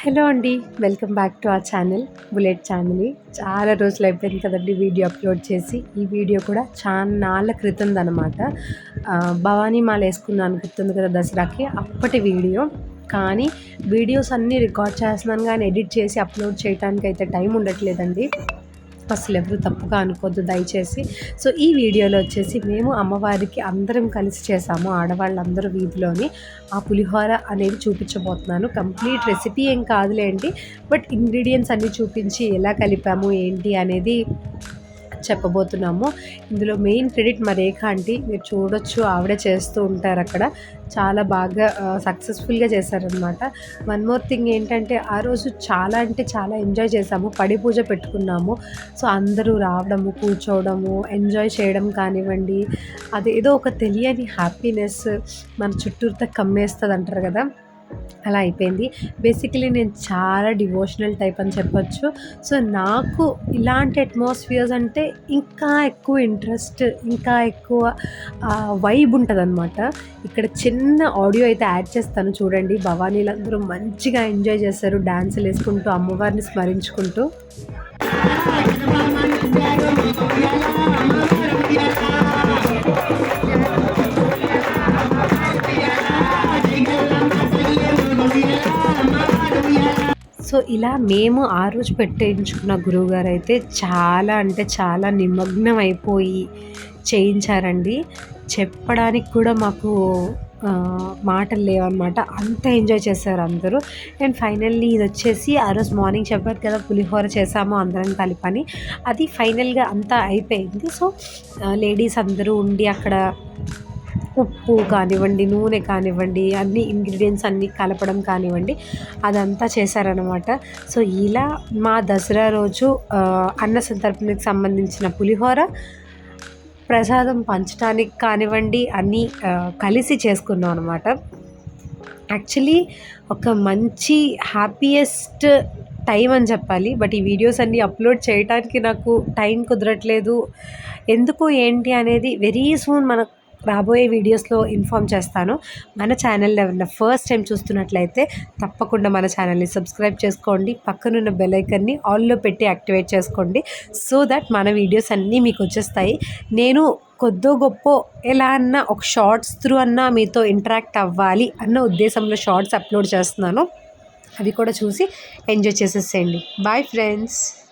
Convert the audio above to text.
Hello అండి welcome back to ఆ channel bullet channel. చాలా రోజులు అయిపోయింది కదండి వీడియో అప్లోడ్ చేసి. ఈ వీడియో కూడా చాలా నాళ్ళ అనమాట భవానీ మాల వేసుకున్నాను గుర్తుంది కదా దసరాకి అప్పటి వీడియో. కానీ వీడియోస్ అన్నీ రికార్డ్ చేస్తున్నాను కానీ ఎడిట్ చేసి అప్లోడ్ చేయడానికి అయితే టైం ఉండట్లేదండి. అసలు ఎవరు తప్పుగా అనుకోద్దు దయచేసి. సో ఈ వీడియోలో వచ్చేసి మేము అమ్మవారికి అందరం కలిసి చేసాము ఆడవాళ్ళందరూ వీధిలోని. ఆ పులిహోర అనేది చూపించబోతున్నాను. కంప్లీట్ రెసిపీ ఏం కాదులేండి బట్ ఇంగ్రీడియంట్స్ అన్నీ చూపించి ఎలా కలిపాము ఏంటి అనేది చెప్పబోతున్నాము. ఇందులో మెయిన్ క్రెడిట్ మా రేఖ ఆంటీ మీరు చూడొచ్చు ఆవిడే చేస్తూ ఉంటారు అక్కడ. చాలా బాగా సక్సెస్ఫుల్గా చేశారనమాట వన్ మోర్ థింగ్ ఏంటంటే ఆ రోజు చాలా అంటే చాలా ఎంజాయ్ చేసాము పడి పూజ పెట్టుకున్నాము. సో అందరూ రావడము కూర్చోవడము ఎంజాయ్ చేయడం కానివ్వండి అది ఏదో ఒక తెలియని హ్యాపీనెస్ మన చుట్టూరుతో కమ్మేస్తుంది అంటారు కదా. అలా అయిపోయింది. బేసికలీ నేను చాలా డివోషనల్ టైప్ అని చెప్పొచ్చు. సో నాకు ఇలాంటి అట్మాస్ఫియర్స్ అంటే ఇంకా ఎక్కువ ఇంట్రెస్ట్ ఇంకా ఎక్కువ వైబ్ ఉంటుంది అనమాట ఇక్కడ చిన్న ఆడియో అయితే యాడ్ చేస్తాను చూడండి. భవానీలందరూ మంచిగా ఎంజాయ్ చేస్తారు డ్యాన్సులు వేసుకుంటూ అమ్మవారిని స్మరించుకుంటూ. సో ఇలా మేము ఆ రోజు పెట్టించుకున్న గురువుగారు అయితే చాలా అంటే చాలా నిమగ్నం అయిపోయి చేయించారండి. చెప్పడానికి కూడా మాకు మాటలు లేవన్నమాట. అంత ఎంజాయ్ చేశారు అందరూ. అండ్ ఫైనల్లీ ఇది వచ్చేసి ఆ రోజు మార్నింగ్ చెప్పారు కదా పులిహోర చేసాము అందరం కలిపని. అది ఫైనల్గా అంతా అయిపోయింది. సో లేడీస్ అందరూ ఉండి అక్కడ ఉప్పు కానివ్వండి నూనె కానివ్వండి అన్ని ఇంగ్రీడియంట్స్ అన్నీ కలపడం కానివ్వండి అదంతా చేశారనమాట సో ఇలా మా దసరా రోజు అన్న సంతర్పణకి సంబంధించిన పులిహోర ప్రసాదం పంచడానికి కానివ్వండి అన్నీ కలిసి చేసుకున్నాం అనమాట యాక్చువల్లీ ఒక మంచి హ్యాపీయెస్ట్ టైం అని చెప్పాలి. బట్ ఈ వీడియోస్ అన్నీ అప్లోడ్ చేయడానికి నాకు టైం కుదరట్లేదు. ఎందుకు ఏంటి అనేది వెరీ సూన్ మనకు రాబోయే వీడియోస్లో ఇన్ఫామ్ చేస్తాను. మన ఛానల్ ఎవరైనా ఫస్ట్ టైం చూస్తున్నట్లయితే తప్పకుండా మన ఛానల్ని సబ్స్క్రైబ్ చేసుకోండి. పక్కనున్న బెలైకన్ని ఆల్లో పెట్టి యాక్టివేట్ చేసుకోండి. సో దట్ మన వీడియోస్ అన్నీ మీకు వచ్చేస్తాయి. నేను కొద్దో గొప్ప ఎలా అన్నా ఒక షార్ట్స్ త్రూ అన్నా మీతో ఇంటరాక్ట్ అవ్వాలి అన్న ఉద్దేశంలో షార్ట్స్ అప్లోడ్ చేస్తున్నాను. అవి కూడా చూసి ఎంజాయ్ చేసేసేయండి. Bye friends.